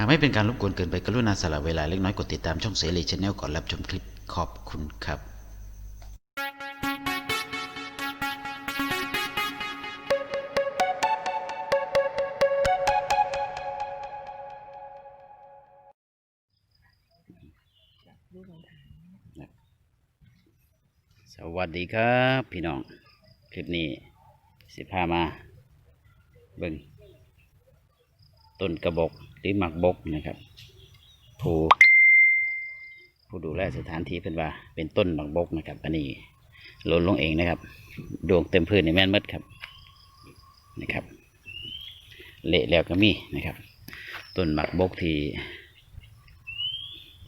หากไม่เป็นการรบกวนเกินไปกรุณาสละเวลาเล็กน้อยกดติดตามช่องเสรีชแนลก่อนรับชมคลิปขอบคุณครับสวัสดีครับ พี่น้อง คลิปนี้สิพามา เบิ่ง ต้นกระบอกหรือหมักบกนะครับ ผู้ผู้ดูแลสถานที่เป็นว่า เป็นต้นหมักบกนะครับ อันนี้หล่นลงเองนะครับ ดวงเต็มพื้นในแม่นมดครับนะครับ เละแล้วก็มีนะครับ ต้นหมักบกที่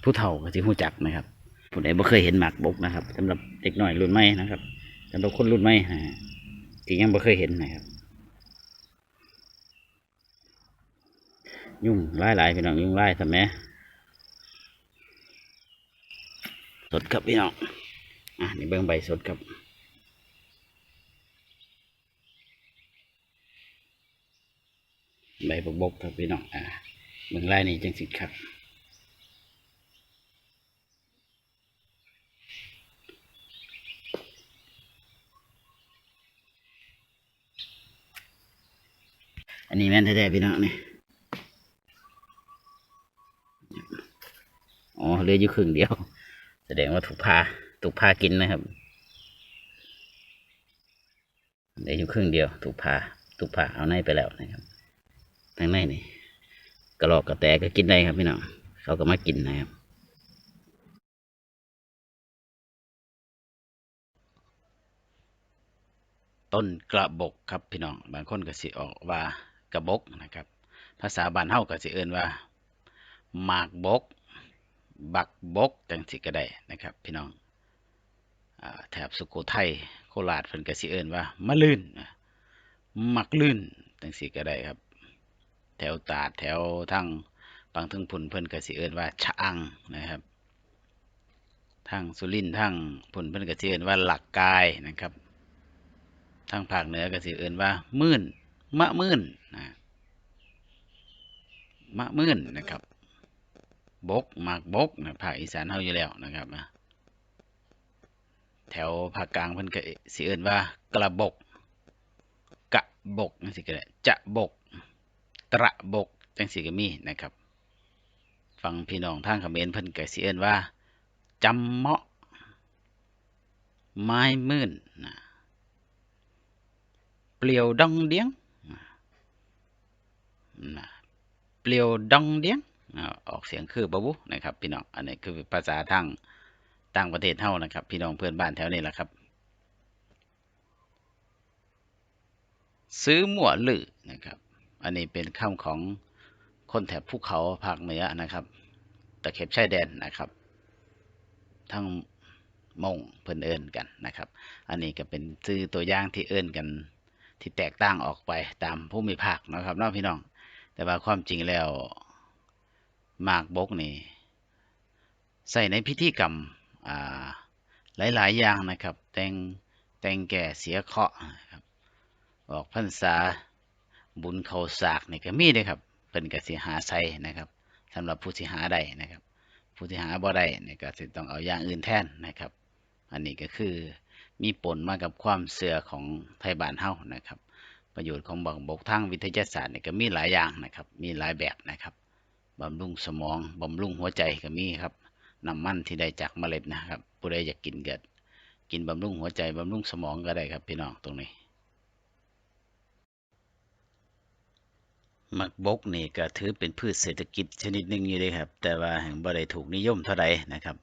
ผู้เฒ่าก็ที่หูจักนะครับผู้ใดบ่เคยเห็นหมากบกนะครับสำหรับเด็กน้อยรุ่นใหม่นะครับสำหรับคนรุ่นใหม่นะที่ยังบ่เคยเห็นนะครับ ยุ่งหลายหลายๆพี่น้องยุ่งหลายทำไมสดครับพี่น้องอะนี่เบิ้งใบสดครับใบบกบกครับพี่น้องอะเบิ้งลายนี่จังสิครับอันนี้แม่นแท้ๆพี่น้องนี่ อ๋อ เหลืออยู่ครึ่งเดียว แสดงว่าถูกพาถูกพากินนะครับเหลืออยู่ครึ่งเดียว ถูกพาถูกพาเอาในไปแล้วนะครับทางในนี่กระหรอกกระแตก็กินได้ครับพี่น้องเขาก็มากินนะครับต้นกระบกครับพี่น้องบางคนก็สิออกว่ากระบกนะครับ ภาษาบ้านเฮาก็สิเอิ้นว่าหมากบก บักบกจังสิก็ได้นะครับ พี่น้องอแถบสุโขทัยโคราชเพิ่นก็สิเอิ้นว่ามะลื่นอะมักลื่นจังสิก็ได้ครับ แถวตาดแถวทางบางทึงพุ่นเพิ่นก็สิเอิ้นว่าชะอังนะครับทางสุรินทร์ทางพุ่นเพิ่นก็สิเอิ้นว่าหลักกายนะครับทางภาคเหนือก็สิเอิ้นว่า มื่นมะมื่นนะมะมื่นนะครับ บกหมากบกนะภาคอีสานเฮาอยู่แล้วนะครับนะแถวภาคกลางเพิ่นก็สิเอิ้นว่ากระบก กะบกจังซี่ก็ได้จะบก ตระบกจังซี่ก็มีนะครับฟังพี่น้องทางเขมรเพิ่นก็สิเอิ้นว่าจำเมาะ ไม้มื่นนะเปลียวดองเดียงนะเปลียวดองเดียง ออกเสียงคือบะบุนะครับ พี่น้องอันนี้คือภาษาทางต่างประเทศเท่านะครับ พี่น้องเพื่อนบ้านแถวนี้แหละครับ ซื้อหมวลือนะครับ อันนี้เป็นคำของคนแถบภูเขาภาคเหนือนะครับตะเข็บชายแดนนะครับทั้งมงเพิ่นเอิ้นกันนะครับ อันนี้ก็เป็นซื้อตัวอย่างที่เอิ้นกัน ที่แตกต่างออกไปตามภูมิภาคนะครับเนาะพี่น้อง แต่ว่าความจริงแล้ว หมากบกนี่ใส่ในพิธีกรรมหลาย ๆ อย่างนะครับ แต่งแต่งแก่เสียเคาะครับออกพรรษาบุญเขาสากนี่ก็มีเด้ครับเป็นกสิหาใส่นะครับสำหรับผู้ที่หาได้นะครับ ผู้ที่หาบ่ได้นี่ก็สิต้องเอาอย่างอื่นแทนนะครับ อันนี้ก็คือมีปนมากับความเสื่อของไทยบ้านเฮานะครับ ประโยชน์ของบักบกทางวิทยาศาสตร์นี่ก็มีหลายอย่างนะครับ มีหลายแบบนะครับ บำรุงสมองบำรุงหัวใจก็มีครับน้ำมันที่ได้จากเมล็ดนะครับผู้ใดอยากกินก็กินบำรุงหัวใจบำรุงสมองก็ได้ครับพี่น้องตรงนี้มักบกนี่ก็ถือเป็นพืชเศรษฐกิจชนิดหนึ่งอยู่เลยครับ แต่ว่าแห่งบ่ได้ถูกนิยมเท่าใดนะครับ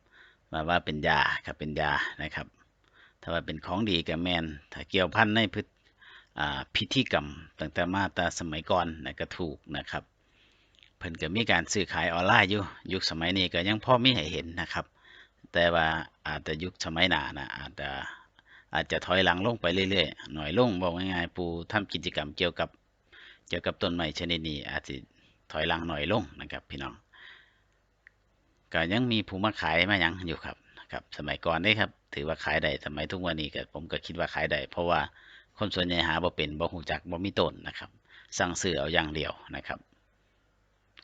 มาว่าเป็นยาครับเป็นยานะครับ ถ้าว่าเป็นของดีกับแมนถ้าเกี่ยวพันในพืชพิธีกรรมตั้งแต่มาตาสมัยก่อนนะก็ถูกนะครับ เพิ่นก็มีการซื้อขายออนไลน์อยู่ ยุคสมัยนี้ก็ยังพอมีให้เห็นนะครับ แต่ว่าอาจจะยุคสมัยหน้านะอาจจะอาจจะถอยหลังลงไปเรื่อยๆ หน่อยลงบอกง่ายๆปูทำกิจกรรมเกี่ยวกับเกี่ยวกับต้นไม้ชนิดนี้อาจจะถอยหลังหน่อยลงนะครับ พี่น้องก็ยังมีผู้มาขายมายังอยู่ครับครับ สมัยก่อนนี่ครับ ถือว่าขายได้สมัยทุกวันนี้ก็ผมก็คิดว่าขายได้เพราะว่าคนส่วนใหญ่หาบ่เป็นบ่ฮู้จักบ่มีต้นนะครับ สั่งซื้อเอาอย่างเดียวนะครับ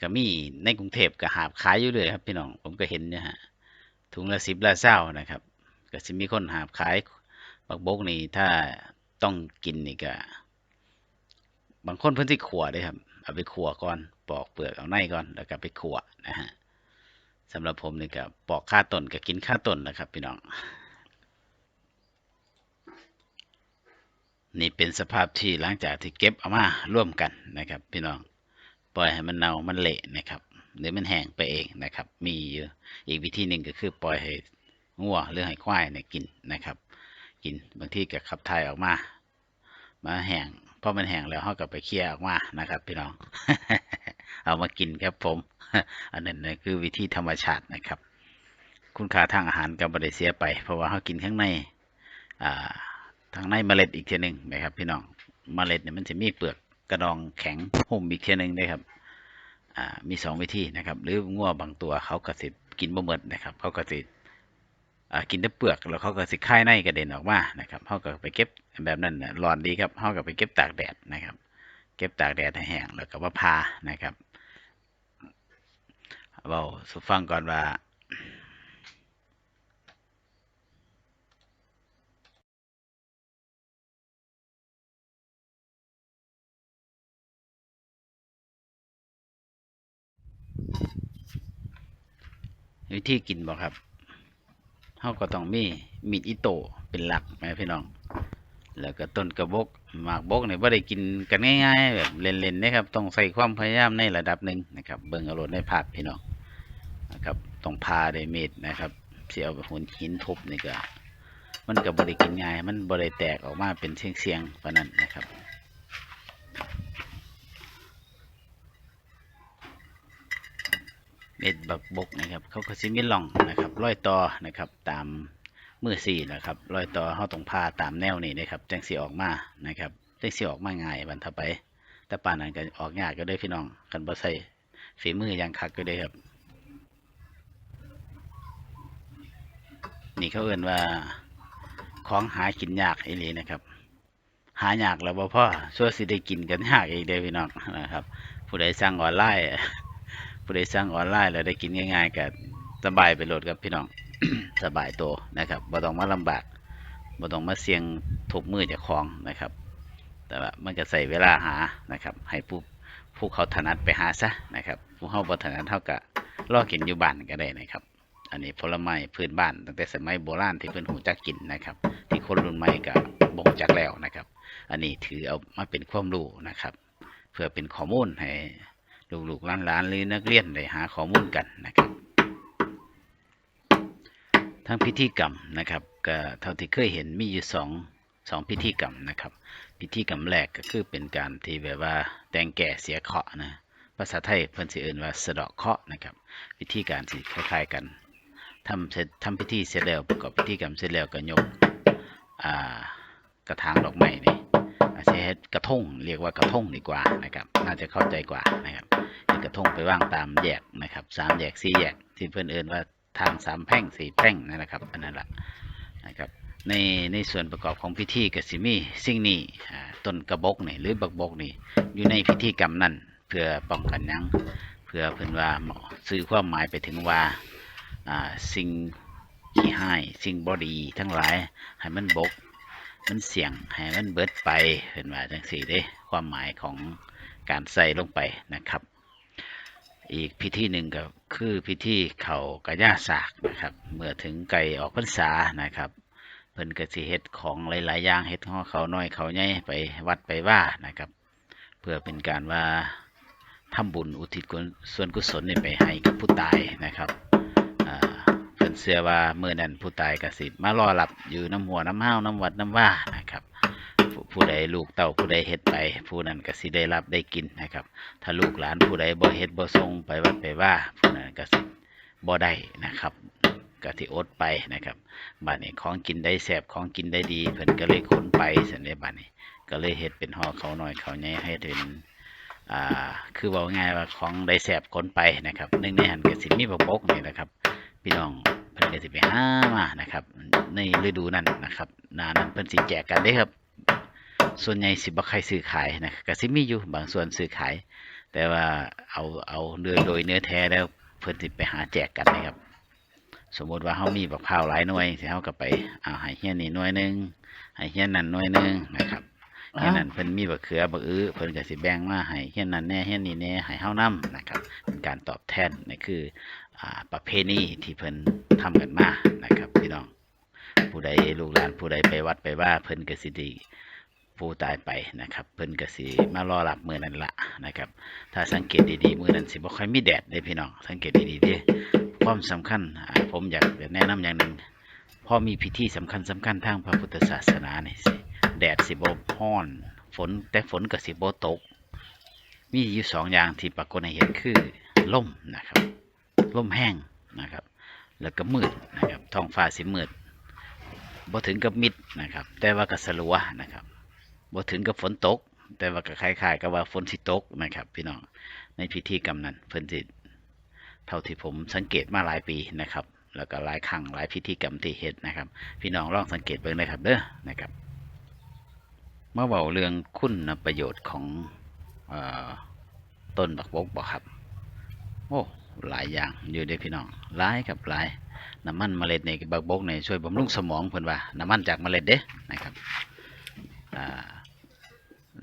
ก็มีในกรุงเทพก็หาบขายอยู่เลยครับพี่น้องผมก็เห็นเนี่ยฮะถุงละสิบละเศร้านะครับ ก็สิมีคนหาบขายบักบกนี่ถ้าต้องกินนี่ก็บางคนเพิ่นสิขัวเด้ครับ เอาไปขัวก่อนปอกเปลือกเอาในก่อนแล้วก็ไปขัวนะฮะสำหรับผมนี่ก็ปอกค่าต้นก็กินค่าต้นนะครับ พี่น้อง นี่เป็นสภาพที่หลังจากที่เก็บเอามาร่วมกันนะครับ พี่น้อง ปล่อยให้มันเน่ามันเละนะครับ หรือมันแห้งไปเองนะครับ มีอยู่อีกวิธีหนึ่งก็คือปล่อยให้งัวหรือให้ควายเนี่ยกินนะครับ กินบางทีก็ขับถ่ายออกมา มาแห้งพอมันแห้งแล้วเขาก็ไปเคี่ยวออกมานะครับ พี่น้อง เอามากินครับผม อันนั้นนะคือวิธีธรรมชาตินะครับ คุณค่าทางอาหารก็ไม่ได้เสียไป เพราะว่าเขากินข้างในอ่าทางในเมล็ดอีกเทีนึงนะครับ พี่น้องเมล็ดเนี่ยมันจะมีเปลือก ระดองแข็งหุ้มอีกเทีนึงนะครับอ่ามีสองวิธีนะครับ หรืองัวบางตัวเขาก็สิกินบ่หมดนะครับ เขาก็สิอ่ากินแต่เปลือกแล้วเขาก็สิคายในกระเด็นออกมานะครับเขาก็ไปเก็บแบบนั้นน่อนดีครับเขาก็ไปเก็บตากแดดนะครับ เก็บตากแดดให้แห้งแล้วก็มาพานะครับเบาสุฟังก่อนว่า วิธีกินบ่ครับเขาก็ต้องมีมีดอิโตเป็นหลักนะพี่น้อง แล้วก็ต้นกระบกหมากบกเนี่ยไ่ได้กินกันง่ายๆแบบเล่นๆนะครับ ต้องใส่ความพยายามในระดับหนึ่งนะครับ เบิ่งอารมณ์ในภาพพี่น้องนะครับต้องพาได้วยมีดนะครับเสียเอาหุ่นหินทุบนี่ก็มันก็บริกินง่าย มันบริแตกออกมาเป็นเสียงๆเพระนั้นนะครับ เม็ดบักบกนะครับ เขาก็สิมีล่องนะครับร้อยต่อนะครับ ตามมือสี่นะครับร้อยต่อเขาต้องพาตามแนวนี้นะครับจังสีออกมานะครับจังสีออกมาง่ายบันทไป แต่ป่านนั้นก็ออกยากก็ได้พี่น้องกันบ่ใส่ฝีมืออย่างคักก็ได้ครับนี่เขาเอ่นว่าของหากินยากอีหลีนะครับ หายากแล้วบ่พ่อส่วนสิได้กินกันยากอีกเด้พี่น้องนะครับ ผู้ใดสั่งออนไลน์ ผู้ใดสั่งออนไลน์แล้วได้กินง่ายๆก็สบายไปโหลดครับพี่น้อง สบายตัวนะครับบ่ต้องมาลำบากบ่ต้องมาเสี่ยงทุบมือจากของนะครับ แต่ว่ามันก็ใส่เวลาหานะครับ ให้ผู้ผู้เขาถนัดไปหาซะนะครับ ผู้เขาบ่ถนัดเท่ากับรอกินอยู่บ้านก็ได้นะครับ อันนี้ผลไม้พื้นบ้านตั้งแต่สมัยโบราณที่เพิ่นหูจักกินนะครับ ที่คนรุ่นใหม่ก็บ่รู้จักแล้วนะครับ อันนี้ถือเอามาเป็นความรู้นะครับ เพื่อเป็นข้อมูลให้ ลูกๆหลานๆหรือนักเรียนได้หาข้อมูลกันนะครับ ทั้งพิธีกรรมนะครับก็เท่าที่เคยเห็นมีอยู่สองสองพิธีกรรมนะครับ พิธีกรรมแรกก็คือเป็นการที่แบบว่าแต่งแก่เสียเคาะนะภาษาไทยเพิ่นสิเอ่นว่าสะเดาะเคาะนะครับวิธีการสิคล้ายๆกันทำเสร็จทำพิธีเสร็จแล้วประกอบพิธีกรรมเสร็จแล้วก็ยกกระถางดอกไม้นี่ อาจจะเฮ็ดกระทงเรียกว่ากระทงดีกว่านะครับ น่าจะเข้าใจกว่านะครับเป็นกระทงไปว่างตามแยกนะครับสามแยกสี่แยก ที่เพื่อนเอินว่าทางสามแพร่งสี่แพร่งนั่นแหละครับอันนั้นแหละนะครับในในส่วนประกอบของพิธีกสิมีสิ่งนี้ต้นกระบอกนี่หรือบักบกนี่อยู่ในพิธีกรรมนั้นเพื่อป้องกันยังเพื่อเพื่อนว่าหมอสื่อความหมายไปถึงว่าอ่าสิ่งที่ให้สิ่งบอดีทั้งหลายให้มันบก มันเสี่ยงให้มันเบิดไปเห็นว่าจังสี่เด้ความหมายของการใส่ลงไปนะครับ อีกพิธีหนึ่งก็คือพิธีเขากระยาสากนะครับ เมื่อถึงไก่ออกพรรษานะครับเพิ่นก็สิเฮ็ดของหลายๆอย่างเฮ็ดห่อเขาน้อยเขาใหญ่ไปวัดไปว่านะครับ เพื่อเป็นการว่าทำบุญอุทิศส่วนกุศลนี่ไปให้กับผู้ตายนะครับ เพิ่นเชื่อว่าเมื่อนั้นผู้ตายก็สิมารอรับอยู่น้ำหัวน้ำห้าวน้ำวัดน้ำว่านะครับผู้ใดลูกเต้าผู้ใดเฮ็ดไป ผู้นั้นก็สิได้รับได้กินนะครับ ถ้าลูกหลานผู้ใดบ่เฮ็ดบ่ทรงไปวัดไปว่าผู้นั้นก็สิบ่ได้นะครับก็สิอดไปนะครับบัดนี้ของกินได้แซ่บของกินได้ดีเพิ่นก็เลยขนไปซั่นเด้บัดนี้ ก็เลยเฮ็ดเป็นห่อเขาวน้อยเขาใหญ่ให้เป็นอ่าคือเว้าง่ายว่าของได้แซ่บขนไปนะครับหนึ่งในหันก็สิมีบกบกนี่นะครับ พี่น้อง เพิ่นก็สิไปหามานะครับ ในฤดูนั้นนะครับหนานั้นเพิ่นสิแจกกันเด้ครับ ส่วนใหญ่สิบ่ใครซื้อขายนะก็สิมีอยู่บางส่วนซื้อขาย แต่ว่าเอาเอาเนื้อโดยเนื้อแท้แล้วเพิ่นสิไปหาแจกกันนะครับ สมมุติว่าเฮามีบักพร้าวหลายหน่วยสิเฮาก็ไปเอาให้เฮียนี่หน่วยหนึงให้เฮียนั่นหน่วยหนึงนะครับเฮียนั่นเพิ่นมีบักเขือบักอื้อเพิ่นก็สิแบ่งมาให้เฮียนั่นแน่เฮียนี่แน่ให้เฮานํนะครับ เป็นการตอบแทนนี่คือ ประเพณีที่เพิ่นทำกันมานะครับพี่น้องผู้ใดลูกหลานผู้ใดไปวัดไปว่าเพิ่นก็สิดีผู้ตายไปนะครับเพิ่นก็สิมารอรับมือนั่นละนะครับ ถ้าสังเกตดีๆมือนั้นสิบ่ค่อยมีแดดเด้พี่น้องสังเกตดีๆด้ความสำคัญผมอยากแนะนำอย่างหนึ่งพอมีพิธีสำคัญสำคัญทางพระพุทธศาสนาเนี่สิแดดสิบ่ฮ้อน ฝนแต่ฝนก็สิบ่ตก มีอยู่สองอย่างที่ปรากฏให้เห็นคือล่มนะครับ ลมแห้งนะครับ แล้วก็มืดนะครับท้องฟ้าสิมืดบ่ถึงกับมิดนะครับ แต่ว่าก็สลัวนะครับบ่ถึงกับฝนตก แต่ว่าก็คล้ายๆกับว่าฝนสิตกนะครับ พี่น้องในพิธีกรรมนั้นเพิ่นสิเท่าที่ผมสังเกตมาหลายปีนะครับ แล้วก็หลายครั้งหลายพิธีกรรมที่เฮ็ดนะครับ พี่น้องลองสังเกตเบิ่งนะครับเด้อนะครับเมื่อเว้าเรื่องคุณประโยชน์ของออต้นบักบกบ่ครับ โอ้ หลายอย่างอยู่เด้พี่น้องหลายครับหลายน้ำมันเมล็ดในบักบกในช่วยบำรุงสมองเพิ่อนว่าน้ำมันจากเมล็ดเด้นะครับ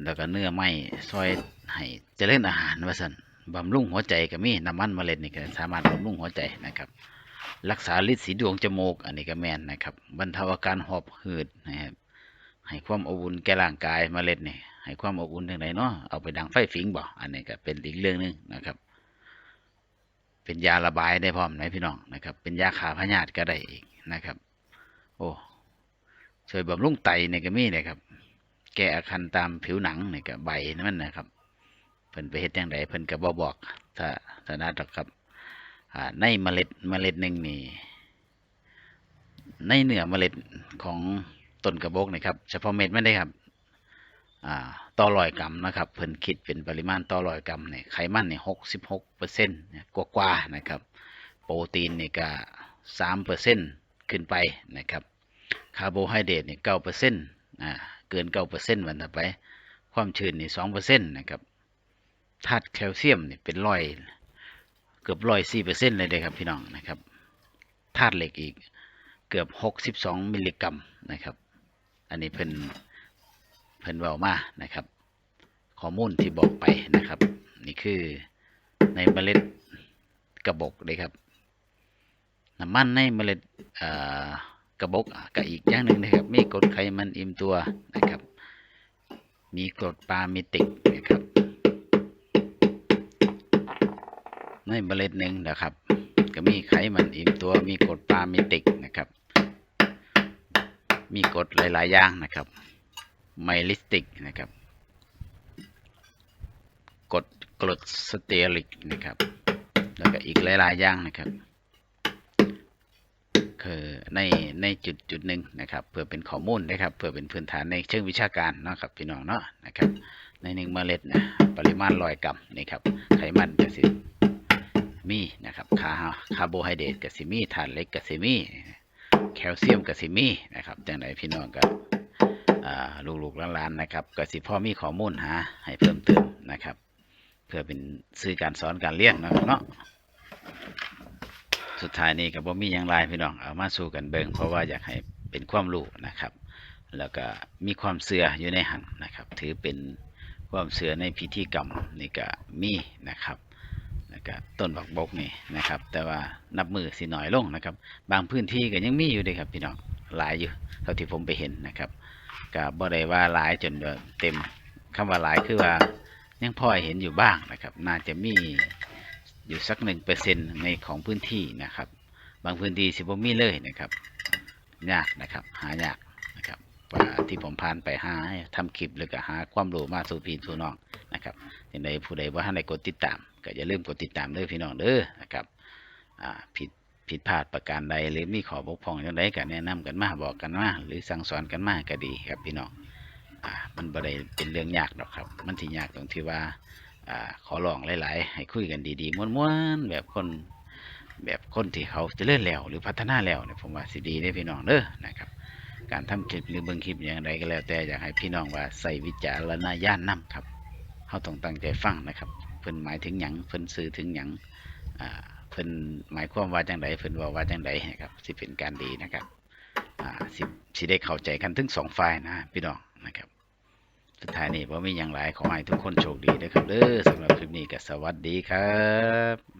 แล้วก็เนื้อไม้ซอยให้เจริญอาหารว่าซั่นบำรุงหัวใจก็มีน้ำมันเมล็ดนี่ก็สามารถบำรุงหัวใจนะครับ รักษาฤทธิ์สีดวงจมูกอันนี้ก็แม่นนะครับบรรเทาอาการหอบหืดนะครับให้ความอบอุ่นแก่ร่างกายเมล็ดนี่ให้ความอบอุ่นทางไหนเนาะเอาไปดังไฟฝิงบ่อันนี้ก็เป็นอีกเรื่องหนึงนะครับ เป็นยาระบายได้พร้อมนพี่น้องนะครับ เป็นยาขาพยาธิก็ได้อีกนะครับ โอ้ช่วยบำรุงไตเนี่ยก็มีนะครับ แก้อาการตามผิวหนังเนี่ยก็ใบนั่นนะครับ เพิ่นไปเฮ็ดจังไดเพิ่นก็บ่บอกถ้าถ้านัดหรอกครับในเมล็ดเมล็ดหนึ่งนี่ในเหนือเมล็ดของต้นกระบอกนี่ครับ เฉพาะเม็ดไม่ได้ครับ ต่อรอยกรัมนะครับเพิ่นคิดเป็นปริมาณต่อรอยกรัมเนี่ยไขมันเนี่ยหกสิบหกเปอร์เซ็นต์กว่ากว่านะครับ โปรตีนเนี่ยก็สามเปอร์เซ็นต์ขึ้นไปนะครับคาร์โบไฮเดรตเนี่ยเก้าเปอร์เซ็นต์อ่าเกินเก้าเปอร์เซ็นต์วันต่อไป ความชื้นนี่สองเปอร์เซ็นต์นะครับธาตุแคลเซียมนี่เป็นร้อยเกือบร้อยสี่เปอร์เซ็นต์เลยเลยครับพี่น้องนะครับธาตุเหล็กอีกเกือบหกสิบสองมิลลิกรัมนะครับ อันนี้เพิ่น เพิ่นเว้ามานะครับ ข้อมูลที่บอกไปนะครับ นี่คือในเมล็ดกระบอกเลยครับน้ำมันในเมล็ดกระบอกก็อีกอย่างหนึ่งนะครับ มีกรดไขมันอิ่มตัวนะครับ มีกรดปาเมติกนะครับในเมล็ดหนึ่งนะครับ ก็มีไขมันอิ่มตัวมีกรดปาเมติกนะครับ มีกรดหลาย ๆ อย่างนะครับ ไมลิสติกนะครับ กดกรดสเตอริกนะครับ แล้วก็อีกหลายๆอย่างนะครับ คือในในจุดจุดหนึ่งนะครับ เพื่อเป็นข้อมูลนะครับ เพื่อเป็นพื้นฐานในเชิงวิชาการเนาะครับพี่น้องเนาะนะครับ ในหนึ่งเมล็ดนะปริมาณร้อยกรัมนี่ครับไขมันจะสิมีนะครับคาคาร์โบไฮเดรตกับซิมีธาตุเหล็กกับซิมีแคลเซียมกับซิมีนะครับจังไดพี่น้องกับ ลูกๆหลานๆนะครับก็สิพ่อมีข้อมูลหาให้เพิ่มเติมนะครับ เพื่อเป็นสื่อการสอนการเรียนเนาะครับเนาะสุดท้ายนี้ก็บ่มีหยังหลายพี่น้องเอามาสู่กันเบิงเพราะว่าอยากให้เป็นความรู้นะครับ แล้วก็มีความเสื่ออยู่ในหันนะครับ ถือเป็นความเสื่อในพิธีกรรมนี่ก็มีนะครับแล้วก็ต้นบักบกนี่นะครับ แต่ว่านับมือสิน้อยลงนะครับ บางพื้นที่ก็ยังมีอยู่เลยครับพี่น้องหลายอยู่เท่าที่ผมไปเห็นนะครับ ก็บ่ได้ว่าหลายจนเต็มคำว่าหลายคือว่ายังพอเห็นอยู่บ้างนะครับ น่าจะมีอยู่สักหนึ่งเปอร์เซ็นในของพื้นที่นะครับ บางพื้นที่สิบมีเลยนะครับยากนะครับ หายากนะครับที่ผมผ่านไปหาทำคลิปหรือก็หาความรู้มาสู่พี่สู่น้องนะครับยังไงผู้ใดว่าท่านใดกดติดตาม ก็อย่าลืมกดติดตามเด้อพี่น้องเด้อนะครับอ่าผิด ผิดพลาดประการใดหรือมีขอบกพร่องอย่างใดก็แนะนำกันมาบอกกันมาหรือสั่งสอนกันมาก็ดีครับพี่น้องอ่ามันบ่ได้เป็นเรื่องยากหรอกครับ มันที่ยากตรงที่ว่าอ่าขอลองหลาย ๆ ให้คุยกันดีๆม้วนๆแบบคนแบบคนที่เขาจะเลื่อนแล้ว หรือพัฒนาแล้วเนี่ยผมว่าสิดีได้พี่น้องเด้อนะครับ การทำคลิปหรือเบิ่งคลิปอย่างไรก็แล้ว แต่อยากให้พี่น้องว่าใส่วิจารณญาณนํครับเขาต้องตั้งใจฟังนะครับ เพิ่นหมายถึงหยังเพิ่นสื่อถึงหยังอ่า พิ่นหมายความว่าจังไดเพิ่นว่าว่าจังไดนะครับสิเป็นการดีนะครับอ่าสิสิได้เข้าใจกันทั้งสองฝ่ายนะพี่น้องนะครับ สุดท้ายนี้ผมมีอย่างไรขอให้ทุกคนโชคดีนะครับเด้อสำหรับคลิปนี้ก็สวัสดีครับ